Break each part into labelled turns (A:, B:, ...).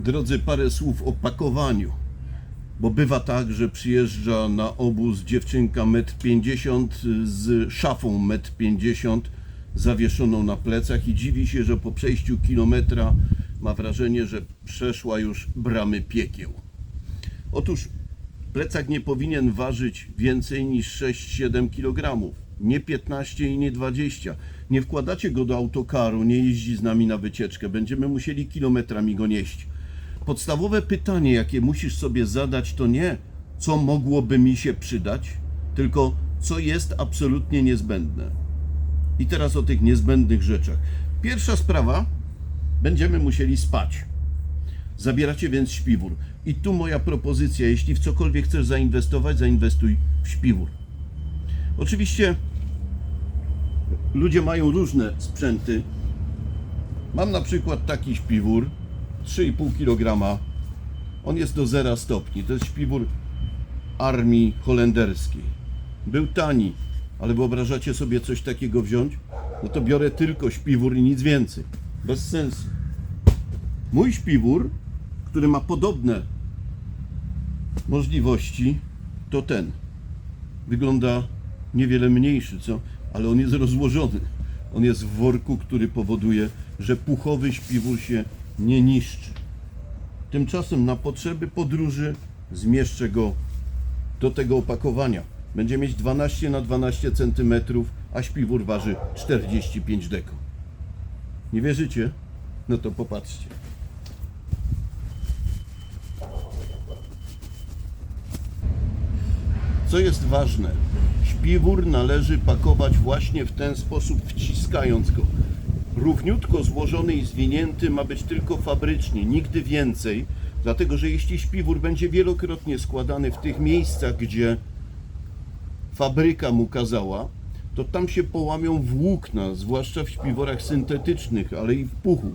A: Drodzy, parę słów o pakowaniu. Bo bywa tak, że przyjeżdża na obóz dziewczynka 1,50 m z szafą 1,50 m zawieszoną na plecach i dziwi się, że po przejściu kilometra ma wrażenie, że przeszła już bramy piekieł. Otóż plecak nie powinien ważyć więcej niż 6-7 kg. Nie 15 i nie 20. Nie wkładacie go do autokaru, nie jeździ z nami na wycieczkę. Będziemy musieli kilometrami go nieść. Podstawowe pytanie, jakie musisz sobie zadać, to nie co mogłoby mi się przydać, tylko co jest absolutnie niezbędne. I teraz o tych niezbędnych rzeczach. Pierwsza sprawa, będziemy musieli spać. Zabieracie więc śpiwór. I tu moja propozycja, jeśli w cokolwiek chcesz zainwestować, zainwestuj w śpiwór. Oczywiście ludzie mają różne sprzęty. Mam na przykład taki śpiwór 3,5 kg. On jest do 0 stopni. To jest śpiwór armii holenderskiej. Był tani, ale wyobrażacie sobie coś takiego wziąć? No to biorę tylko śpiwór i nic więcej. Bez sensu. Mój śpiwór, który ma podobne możliwości, to ten. Wygląda niewiele mniejszy, co? Ale on jest rozłożony. On jest w worku, który powoduje, że puchowy śpiwór się nie niszczy. Tymczasem na potrzeby podróży zmieszczę go do tego opakowania. Będzie mieć 12 na 12 cm, a śpiwór waży 45 deko. Nie wierzycie? No to popatrzcie. Co jest ważne? Śpiwór należy pakować właśnie w ten sposób, wciskając go. Równiutko złożony i zwinięty ma być tylko fabrycznie, nigdy więcej, dlatego że jeśli śpiwór będzie wielokrotnie składany w tych miejscach, gdzie fabryka mu kazała, to tam się połamią włókna, zwłaszcza w śpiworach syntetycznych, ale i w puchu.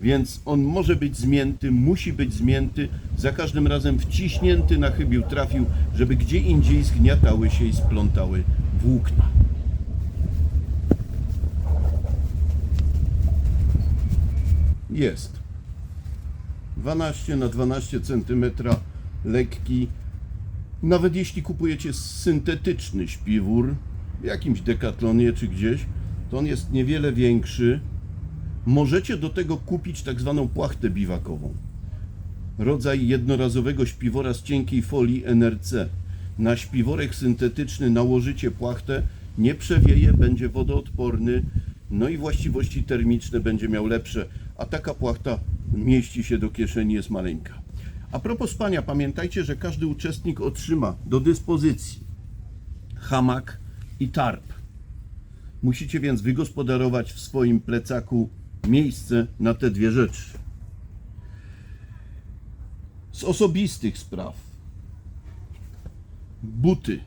A: Więc on może być zmięty, musi być zmięty, za każdym razem wciśnięty na chybił trafił, żeby gdzie indziej zgniatały się i splątały włókna. Jest. 12 na 12 cm lekki. Nawet jeśli kupujecie syntetyczny śpiwór w jakimś dekatlonie czy gdzieś, to on jest niewiele większy. Możecie do tego kupić tak zwaną płachtę biwakową. Rodzaj jednorazowego śpiwora z cienkiej folii NRC. Na śpiworek syntetyczny nałożycie płachtę, nie przewieje, będzie wodoodporny, no i właściwości termiczne będzie miał lepsze, a taka płachta mieści się do kieszeni, jest maleńka. A propos spania, pamiętajcie, że każdy uczestnik otrzyma do dyspozycji hamak i tarp. Musicie więc wygospodarować w swoim plecaku miejsce na te dwie rzeczy. Z osobistych spraw. Buty.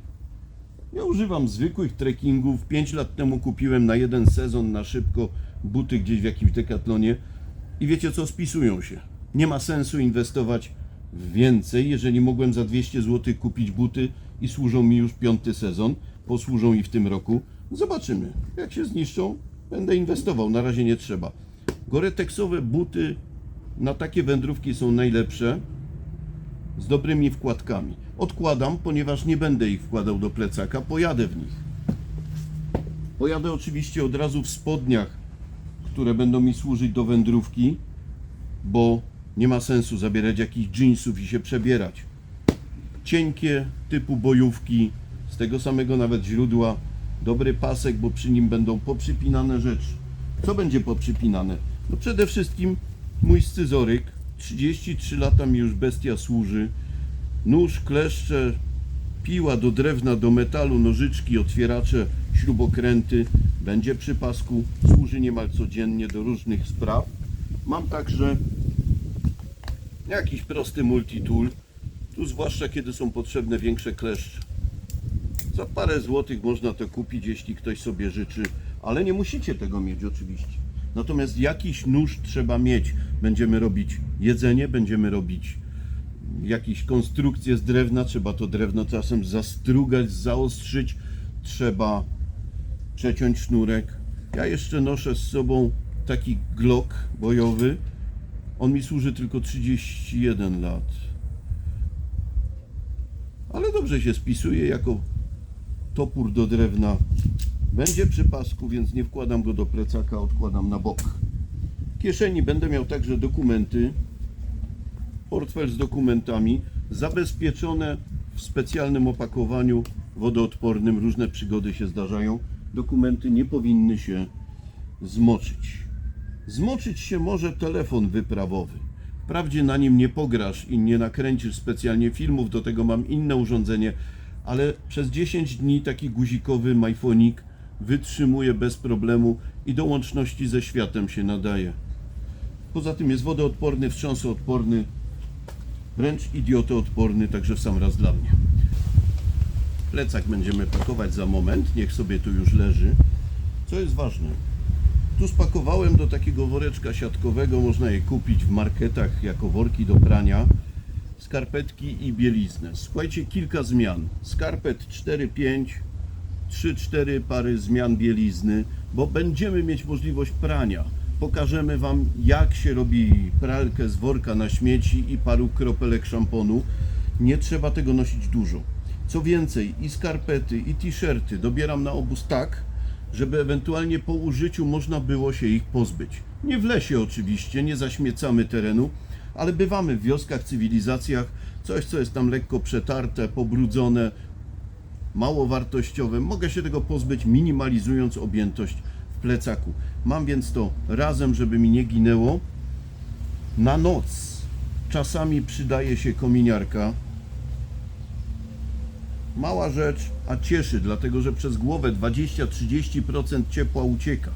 A: Ja używam zwykłych trekkingów. 5 lat temu kupiłem na jeden sezon na szybko buty gdzieś w jakimś dekatlonie i wiecie co, spisują się. Nie ma sensu inwestować w więcej, jeżeli mogłem za 200 zł kupić buty i służą mi już piąty sezon, posłużą i w tym roku. Zobaczymy. Jak się zniszczą, będę inwestował. Na razie nie trzeba. Goreteksowe buty na takie wędrówki są najlepsze z dobrymi wkładkami. Odkładam, ponieważ nie będę ich wkładał do plecaka, pojadę w nich. Pojadę oczywiście od razu w spodniach, które będą mi służyć do wędrówki, bo nie ma sensu zabierać jakichś jeansów i się przebierać. Cienkie typu bojówki, z tego samego nawet źródła, dobry pasek, bo przy nim będą poprzypinane rzeczy. Co będzie poprzypinane? No przede wszystkim mój scyzoryk, 33 lata mi już bestia służy, nóż, kleszcze, piła do drewna, do metalu, nożyczki, otwieracze, śrubokręty, będzie przy pasku, służy niemal codziennie do różnych spraw. Mam także jakiś prosty multitool, tu zwłaszcza kiedy są potrzebne większe kleszcze. Za parę złotych można to kupić, jeśli ktoś sobie życzy, ale nie musicie tego mieć oczywiście. Natomiast jakiś nóż trzeba mieć. Będziemy robić jedzenie, będziemy robić jakieś konstrukcje z drewna, trzeba to drewno czasem zastrugać, zaostrzyć, trzeba przeciąć sznurek. Ja jeszcze noszę z sobą taki glock bojowy, On mi służy tylko 31 lat. Ale dobrze się spisuje jako topór do drewna. Będzie przy pasku, więc nie wkładam go do plecaka, odkładam na bok. W kieszeni będę miał także dokumenty, portfel z dokumentami, zabezpieczone w specjalnym opakowaniu wodoodpornym. Różne przygody się zdarzają. Dokumenty nie powinny się zmoczyć. Zmoczyć się może telefon wyprawowy. Wprawdzie na nim nie pograsz i nie nakręcisz specjalnie filmów, do tego mam inne urządzenie, ale przez 10 dni taki guzikowy majfonik wytrzymuje bez problemu i do łączności ze światem się nadaje. Poza tym jest wodoodporny, wstrząsoodporny, wręcz idiotoodporny, także w sam raz dla mnie. Plecak będziemy pakować za moment, niech sobie tu już leży. Co jest ważne, tu spakowałem do takiego woreczka siatkowego, można je kupić w marketach jako worki do prania, skarpetki i bieliznę. Słuchajcie, kilka zmian. Skarpet 4-5, 3-4 pary zmian bielizny, bo będziemy mieć możliwość prania. Pokażemy Wam, jak się robi pralkę z worka na śmieci i paru kropelek szamponu. Nie trzeba tego nosić dużo. Co więcej, i skarpety, i t-shirty dobieram na obóz tak, żeby ewentualnie po użyciu można było się ich pozbyć. Nie w lesie oczywiście, nie zaśmiecamy terenu, ale bywamy w wioskach, cywilizacjach, coś co jest tam lekko przetarte, pobrudzone, mało wartościowe. Mogę się tego pozbyć, minimalizując objętość plecaku. Mam więc to razem, żeby mi nie ginęło. Na noc czasami przydaje się kominiarka. Mała rzecz, a cieszy, dlatego że przez głowę 20-30% ciepła ucieka.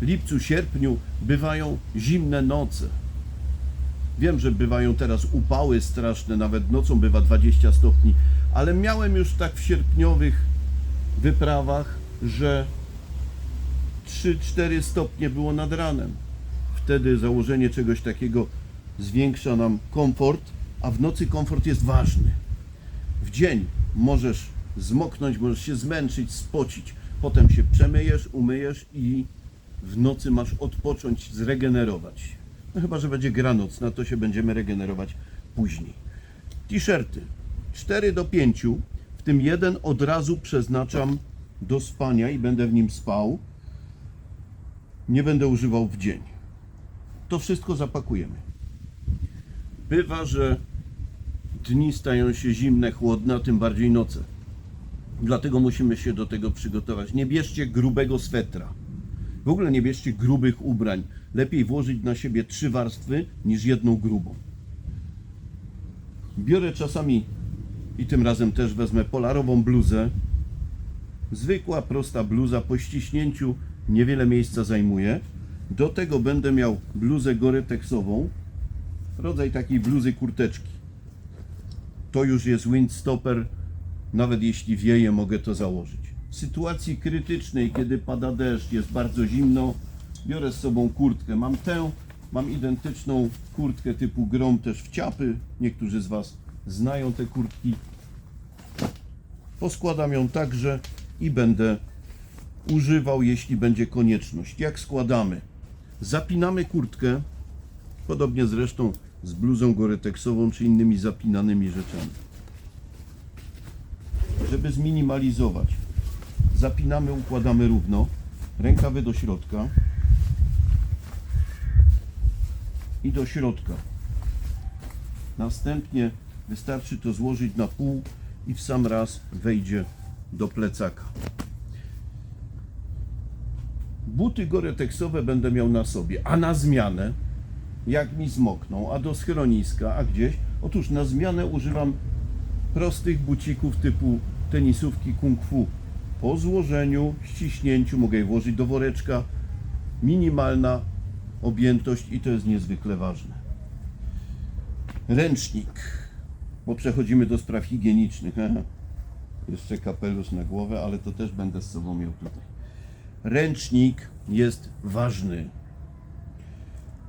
A: W lipcu, sierpniu bywają zimne noce. Wiem, że bywają teraz upały straszne, nawet nocą bywa 20 stopni, ale miałem już tak w sierpniowych wyprawach, że 3-4 stopnie było nad ranem. Wtedy założenie czegoś takiego zwiększa nam komfort, a w nocy komfort jest ważny. W dzień możesz zmoknąć, możesz się zmęczyć, spocić. Potem się przemyjesz, umyjesz i w nocy masz odpocząć, zregenerować. No chyba, że będzie gra nocna, to się będziemy regenerować później. T-shirty 4 do 5, w tym jeden od razu przeznaczam do spania i będę w nim spał. Nie będę używał w dzień. To wszystko zapakujemy. Bywa, że dni stają się zimne, chłodne, a tym bardziej noce. Dlatego musimy się do tego przygotować. Nie bierzcie grubego swetra. W ogóle nie bierzcie grubych ubrań. Lepiej włożyć na siebie trzy warstwy niż jedną grubą. Biorę czasami i tym razem też wezmę polarową bluzę. Zwykła, prosta bluza po ściśnięciu niewiele miejsca zajmuje. Do tego będę miał bluzę goretexową, rodzaj takiej bluzy kurteczki. To już jest windstopper, nawet jeśli wieje, mogę to założyć. W sytuacji krytycznej, kiedy pada deszcz, jest bardzo zimno, biorę z sobą kurtkę. Mam tę, mam identyczną kurtkę typu grom też w ciapy. Niektórzy z Was znają te kurtki. Poskładam ją także i będę używał, jeśli będzie konieczność. Jak składamy? Zapinamy kurtkę, podobnie zresztą z bluzą goretexową czy innymi zapinanymi rzeczami. Żeby zminimalizować, zapinamy, układamy równo, rękawy do środka i do środka. Następnie wystarczy to złożyć na pół i w sam raz wejdzie do plecaka. Buty goretexowe będę miał na sobie, a na zmianę, jak mi zmokną, a do schroniska, a gdzieś, otóż na zmianę używam prostych bucików typu tenisówki kung fu. Po złożeniu, ściśnięciu mogę je włożyć do woreczka. Minimalna objętość i to jest niezwykle ważne. Ręcznik, bo przechodzimy do spraw higienicznych. Jeszcze kapelusz na głowę, ale to też będę z sobą miał tutaj. Ręcznik jest ważny.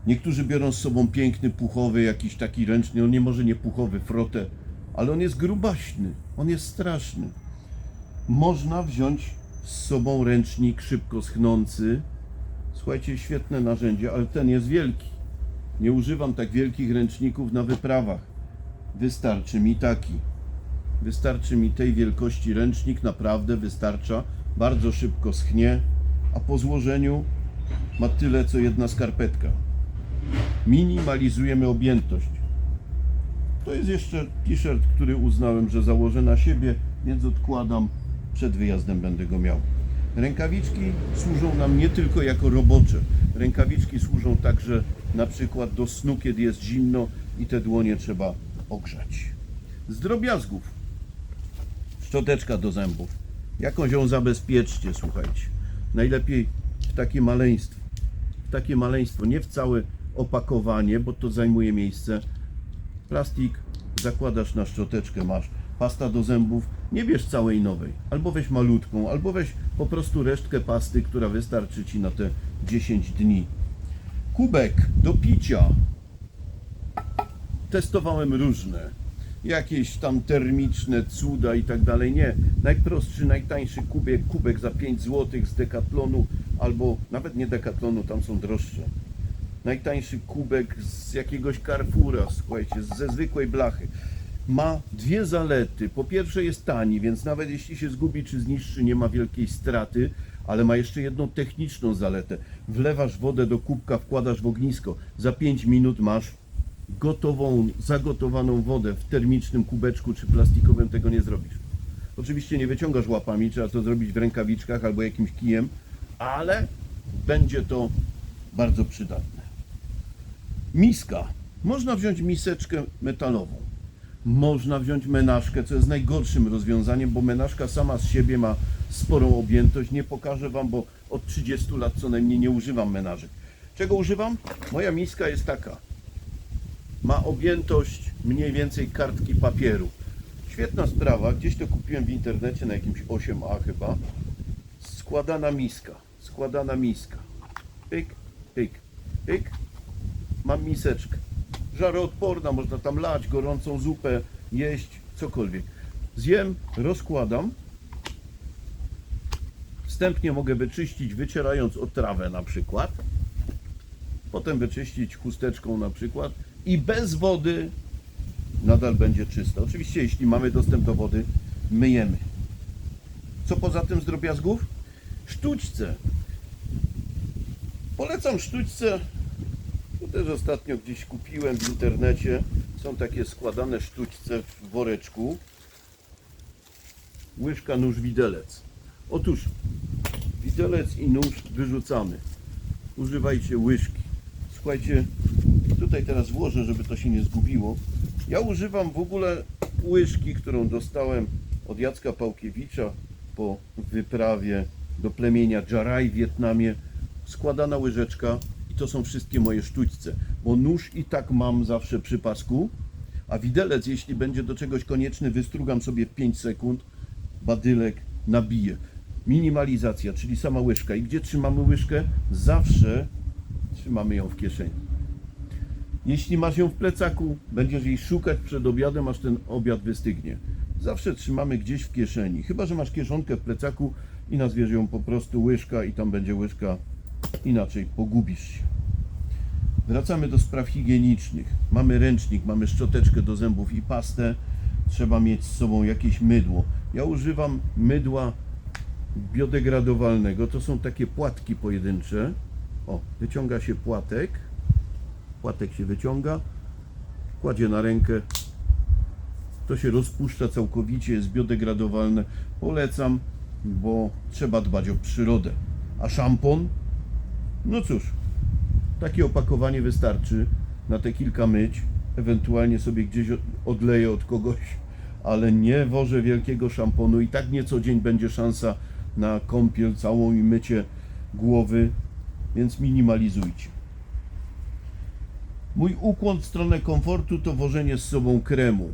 A: Niektórzy biorą z sobą piękny, puchowy, jakiś taki ręczny, on nie może nie puchowy, frotę, ale on jest grubaśny, on jest straszny. Można wziąć z sobą ręcznik szybko schnący. Słuchajcie, świetne narzędzie, ale ten jest wielki. Nie używam tak wielkich ręczników na wyprawach. Wystarczy mi taki. Wystarczy mi tej wielkości ręcznik, naprawdę wystarcza. Bardzo szybko schnie, a po złożeniu ma tyle co jedna skarpetka. Minimalizujemy objętość. To jest jeszcze t-shirt, który uznałem, że założę na siebie, więc odkładam. Przed wyjazdem będę go miał. Rękawiczki służą nam nie tylko jako robocze. Rękawiczki służą także na przykład do snu, kiedy jest zimno i te dłonie trzeba ogrzać. Z drobiazgów. Szczoteczka do zębów. Jakąś ją zabezpieczcie, słuchajcie. Najlepiej w takie maleństwo. W takie maleństwo, nie w całe opakowanie, bo to zajmuje miejsce. Plastik zakładasz na szczoteczkę, masz pasta do zębów, nie bierz całej nowej, albo weź malutką, albo weź po prostu resztkę pasty, która wystarczy Ci na te 10 dni. Kubek do picia. Testowałem różne, jakieś tam termiczne cuda i tak dalej. Nie, najprostszy, najtańszy kubek, kubek za 5 zł z Decathlonu, albo nawet nie Decathlonu, tam są droższe najtańszy kubek z jakiegoś Carrefoura, słuchajcie, ze zwykłej blachy. Ma dwie zalety. Po pierwsze jest tani, więc nawet jeśli się zgubi czy zniszczy, nie ma wielkiej straty, ale ma jeszcze jedną techniczną zaletę. Wlewasz wodę do kubka, wkładasz w ognisko. Za 5 minut masz gotową, zagotowaną wodę w termicznym kubeczku czy plastikowym, tego nie zrobisz. Oczywiście nie wyciągasz łapami, trzeba to zrobić w rękawiczkach albo jakimś kijem, ale będzie to bardzo przydatne. Miska. Można wziąć miseczkę metalową. Można wziąć menażkę, co jest najgorszym rozwiązaniem, bo menażka sama z siebie ma sporą objętość. Nie pokażę Wam, bo od 30 lat co najmniej nie używam menażek. Czego używam? Moja miska jest taka. Ma objętość mniej więcej kartki papieru. Świetna sprawa. Gdzieś to kupiłem w internecie na jakimś 8A chyba. Składana miska. Składana miska. Pyk, pyk, pyk. Mam miseczkę. Żaroodporna, można tam lać gorącą zupę, jeść, cokolwiek. Zjem, rozkładam. Wstępnie mogę wyczyścić, wycierając o trawę na przykład. Potem wyczyścić chusteczką na przykład. I bez wody nadal będzie czysta. Oczywiście, jeśli mamy dostęp do wody, myjemy. Co poza tym z drobiazgów? Sztućce. Polecam sztućce. To też ostatnio gdzieś kupiłem w internecie. Są takie składane sztućce w woreczku. Łyżka, nóż, widelec. Otóż widelec i nóż wyrzucamy. Używajcie łyżki. Słuchajcie, tutaj teraz włożę, żeby to się nie zgubiło. Ja używam w ogóle łyżki, którą dostałem od Jacka Pałkiewicza po wyprawie do plemienia Dżaraj w Wietnamie. Składana łyżeczka i to są wszystkie moje sztućce, bo nóż i tak mam zawsze przy pasku, a widelec, jeśli będzie do czegoś konieczny, wystrugam sobie w 5 sekund, badylek nabiję. Minimalizacja, czyli sama łyżka. I gdzie trzymamy łyżkę? Zawsze trzymamy ją w kieszeni. Jeśli masz ją w plecaku, będziesz jej szukać przed obiadem, aż ten obiad wystygnie. Zawsze trzymamy gdzieś w kieszeni. Chyba, że masz kieszonkę w plecaku i nazwiesz ją po prostu łyżka i tam będzie łyżka, inaczej pogubisz się. Wracamy do spraw higienicznych. Mamy ręcznik, mamy szczoteczkę do zębów i pastę. Trzeba mieć z sobą jakieś mydło. Ja używam mydła biodegradowalnego. To są takie płatki pojedyncze. O, wyciąga się płatek. Płatek się wyciąga, kładzie na rękę. To się rozpuszcza całkowicie, jest biodegradowalne. Polecam, bo trzeba dbać o przyrodę. A szampon? No cóż, takie opakowanie wystarczy na te kilka myć. Ewentualnie sobie gdzieś odleję od kogoś, ale nie wożę wielkiego szamponu. I tak nie co dzień będzie szansa na kąpiel całą i mycie głowy, więc minimalizujcie. Mój ukłon w stronę komfortu to wożenie z sobą kremu.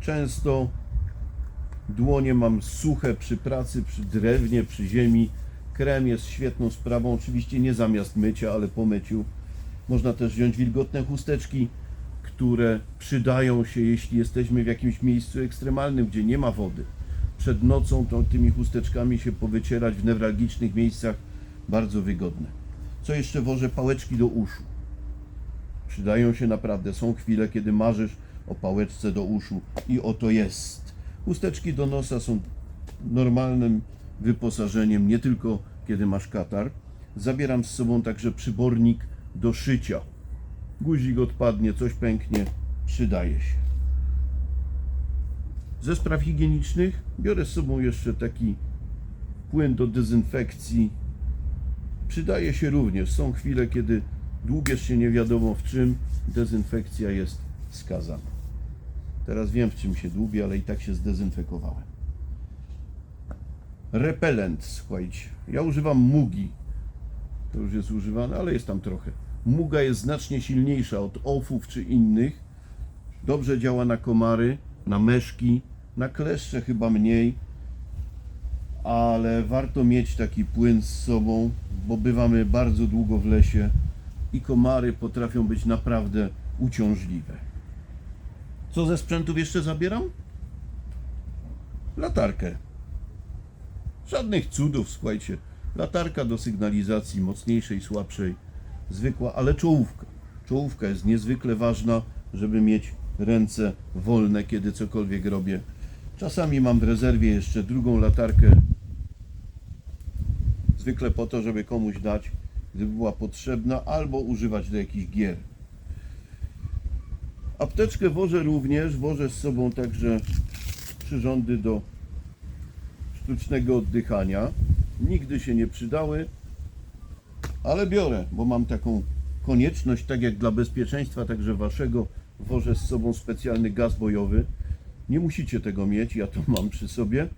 A: Często dłonie mam suche przy pracy, przy drewnie, przy ziemi. Krem jest świetną sprawą, oczywiście nie zamiast mycia, ale po myciu. Można też wziąć wilgotne chusteczki, które przydają się, jeśli jesteśmy w jakimś miejscu ekstremalnym, gdzie nie ma wody. Przed nocą to tymi chusteczkami się powycierać w newralgicznych miejscach bardzo wygodne. Co jeszcze wożę? Pałeczki do uszu Przydają się naprawdę. Są chwile, kiedy marzysz o pałeczce do uszu i oto jest. Chusteczki do nosa są normalnym wyposażeniem, nie tylko kiedy masz katar. Zabieram z sobą także przybornik do szycia. Guzik odpadnie, coś pęknie, przydaje się. Ze spraw higienicznych biorę z sobą jeszcze taki płyn do dezynfekcji. Przydaje się również. Są chwile, kiedy dłubiesz się nie wiadomo w czym, dezynfekcja jest wskazana. Teraz wiem w czym się dłubię, ale i tak się zdezynfekowałem. Repelent, słuchajcie. Ja używam mugi. To już jest używane, ale jest tam trochę. Muga jest znacznie silniejsza od ofów czy innych. Dobrze działa na komary, na meszki, na kleszcze chyba mniej. Ale warto mieć taki płyn z sobą, bo bywamy bardzo długo w lesie i komary potrafią być naprawdę uciążliwe. Co ze sprzętów jeszcze zabieram? Latarkę. Żadnych cudów, słuchajcie. Latarka do sygnalizacji mocniejszej, słabszej, zwykła, ale czołówka. Czołówka jest niezwykle ważna, żeby mieć ręce wolne, kiedy cokolwiek robię. Czasami mam w rezerwie jeszcze drugą latarkę, zwykle po to, żeby komuś dać, gdyby była potrzebna, albo używać do jakichś gier. Apteczkę wożę również, wożę z sobą także przyrządy do sztucznego oddychania. Nigdy się nie przydały, ale biorę, bo mam taką konieczność, tak jak dla bezpieczeństwa także waszego, wożę z sobą specjalny gaz bojowy. Nie musicie tego mieć, ja to mam przy sobie.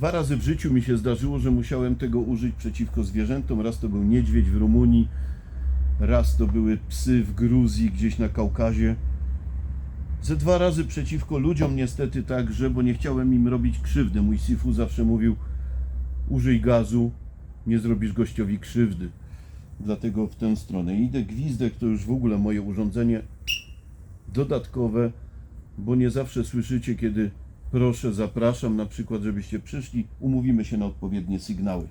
A: Dwa razy w życiu mi się zdarzyło, że musiałem tego użyć przeciwko zwierzętom. Raz to był niedźwiedź w Rumunii, raz to były psy w Gruzji, gdzieś na Kaukazie. Ze dwa razy przeciwko ludziom niestety także, bo nie chciałem im robić krzywdy. Mój Sifu zawsze mówił, użyj gazu, nie zrobisz gościowi krzywdy. Dlatego w tę stronę. Idę gwizdek, to już w ogóle moje urządzenie dodatkowe, bo nie zawsze słyszycie, kiedy proszę, zapraszam na przykład, żebyście przyszli, umówimy się na odpowiednie sygnały.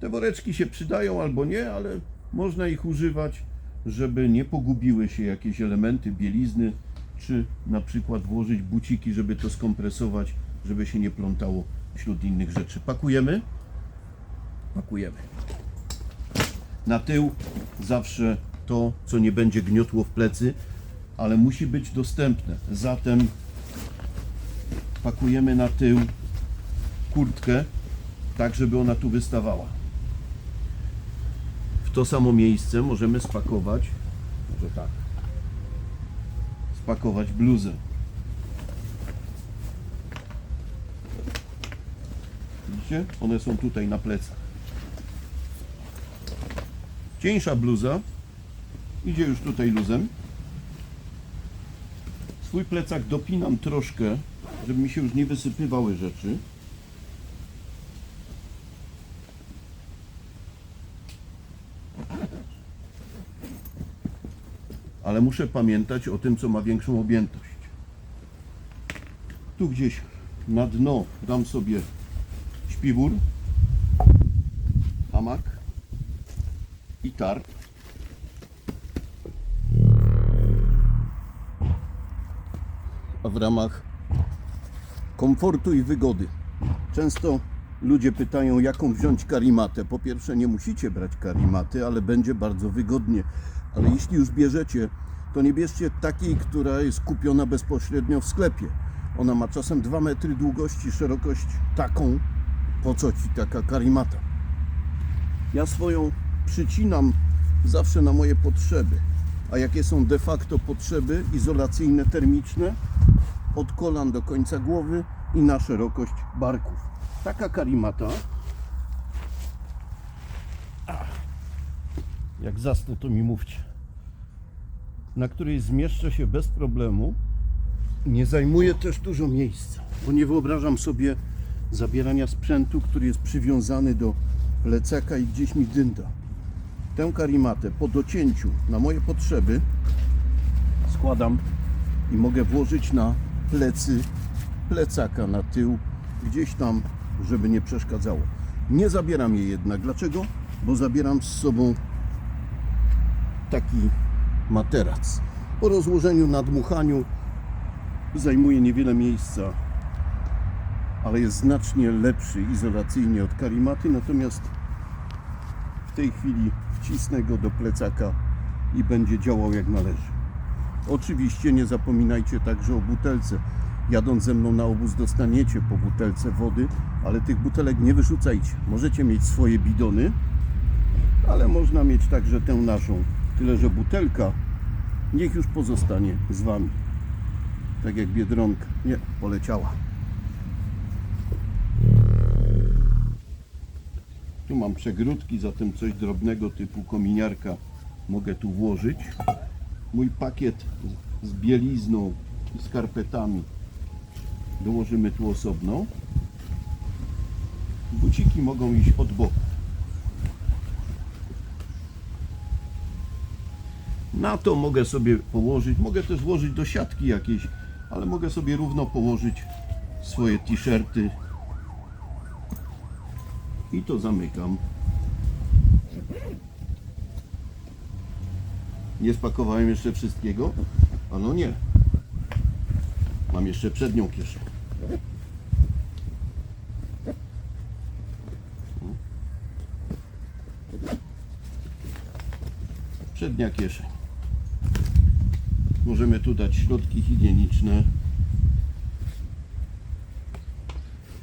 A: Te woreczki się przydają albo nie, ale można ich używać, żeby nie pogubiły się jakieś elementy bielizny, czy na przykład włożyć buciki, żeby to skompresować, żeby się nie plątało wśród innych rzeczy. Pakujemy? Pakujemy. Na tył zawsze to, co nie będzie gniotło w plecy, ale musi być dostępne. Zatem pakujemy na tył kurtkę, tak żeby ona tu wystawała. W to samo miejsce możemy spakować, może tak, spakować bluzę. Widzicie? One są tutaj na plecach. Cieńsza bluza idzie już tutaj luzem. Swój plecak dopinam troszkę, żeby mi się już nie wysypywały rzeczy. Ale muszę pamiętać o tym, co ma większą objętość. Tu gdzieś na dno dam sobie śpiwór, hamak i tarp. A w ramach komfortu i wygody. Często ludzie pytają, jaką wziąć karimatę. Po pierwsze, nie musicie brać karimaty, ale będzie bardzo wygodnie. Ale jeśli już bierzecie, to nie bierzcie takiej, która jest kupiona bezpośrednio w sklepie. Ona ma czasem 2 metry długości, szerokość taką. Po co ci taka karimata? Ja swoją przycinam zawsze na moje potrzeby. A jakie są de facto potrzeby izolacyjne, termiczne? Od kolan do końca głowy i na szerokość barków. Taka karimata, jak zasnę, to mi mówcie, na której zmieszczę się bez problemu, nie zajmuje też dużo miejsca, bo nie wyobrażam sobie zabierania sprzętu, który jest przywiązany do plecaka i gdzieś mi dynda. Tę karimatę po docięciu na moje potrzeby składam i mogę włożyć na plecy plecaka, na tył, gdzieś tam, żeby nie przeszkadzało. Nie zabieram jej jednak. Dlaczego? Bo zabieram z sobą taki materac. Po rozłożeniu, nadmuchaniu zajmuje niewiele miejsca, ale jest znacznie lepszy izolacyjnie od karimaty, natomiast w tej chwili wcisnę go do plecaka i będzie działał jak należy. Oczywiście nie zapominajcie także o butelce. Jadąc ze mną na obóz dostaniecie po butelce wody, ale tych butelek nie wyrzucajcie. Możecie mieć swoje bidony, ale można mieć także tę naszą. Tyle, że butelka niech już pozostanie z Wami. Tak jak Biedronka. Nie, poleciała. Tu mam przegródki, zatem coś drobnego typu kominiarka mogę tu włożyć. Mój pakiet z- bielizną i skarpetami dołożymy tu osobno. Buciki mogą iść od boku. Na to mogę sobie położyć, mogę też włożyć do siatki jakiejś, ale mogę sobie równo położyć swoje t-shirty i to zamykam. Nie spakowałem jeszcze wszystkiego? A no nie. Mam jeszcze przednią kieszeń. Przednia kieszeń. Możemy tu dać środki higieniczne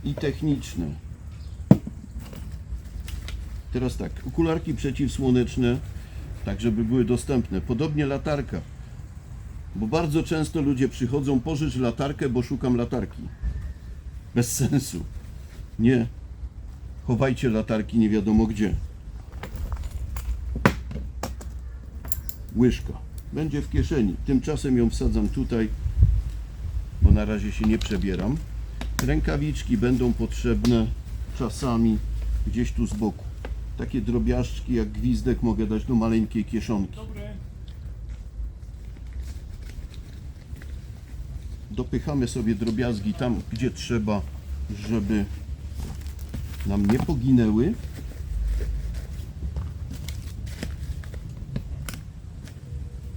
A: i techniczne. Teraz tak, okularki przeciwsłoneczne, tak żeby były dostępne. Podobnie latarka. Bo bardzo często ludzie przychodzą, pożycz latarkę, bo szukam latarki. Bez sensu. Nie. Chowajcie latarki nie wiadomo gdzie. Łyżka. Będzie w kieszeni. Tymczasem ją wsadzam tutaj, bo na razie się nie przebieram. Rękawiczki będą potrzebne czasami gdzieś tu z boku. Takie drobiażdżki jak gwizdek mogę dać do maleńkiej kieszonki. Dopychamy sobie drobiazgi tam, gdzie trzeba, żeby nam nie poginęły.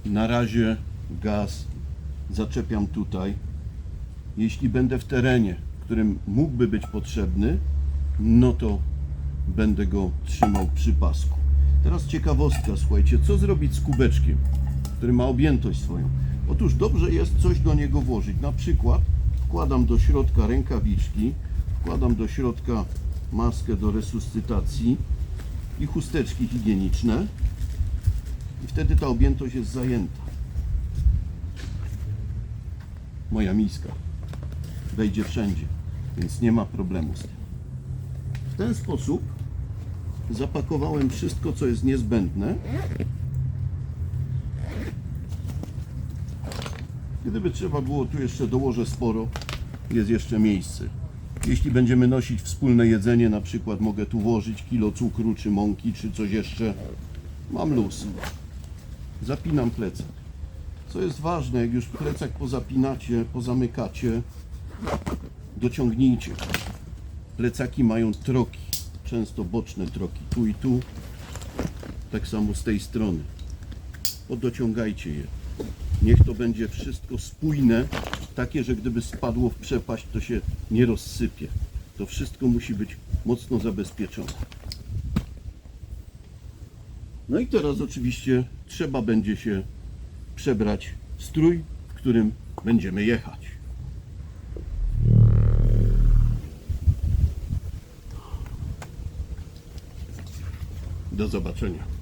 A: Na razie gaz zaczepiam tutaj. Jeśli będę w terenie, którym mógłby być potrzebny, no to będę go trzymał przy pasku. Teraz ciekawostka, słuchajcie, co zrobić z kubeczkiem, który ma objętość swoją? Otóż dobrze jest coś do niego włożyć. Na przykład wkładam do środka rękawiczki, wkładam do środka maskę do resuscytacji i chusteczki higieniczne i wtedy ta objętość jest zajęta. Moja miska wejdzie wszędzie, więc nie ma problemu z tym. Ten sposób zapakowałem wszystko, co jest niezbędne. Gdyby trzeba było, tu jeszcze dołożę sporo, jest jeszcze miejsce. Jeśli będziemy nosić wspólne jedzenie, na przykład mogę tu włożyć kilo cukru, czy mąki, czy coś jeszcze. Mam luz. Zapinam plecak. Co jest ważne, jak już plecak pozapinacie, pozamykacie, dociągnijcie. Plecaki mają troki, często boczne troki, tu i tu, tak samo z tej strony. Podociągajcie je. Niech to będzie wszystko spójne, takie, że gdyby spadło w przepaść, to się nie rozsypie. To wszystko musi być mocno zabezpieczone. No i teraz oczywiście trzeba będzie się przebrać w strój, w którym będziemy jechać. Do zobaczenia.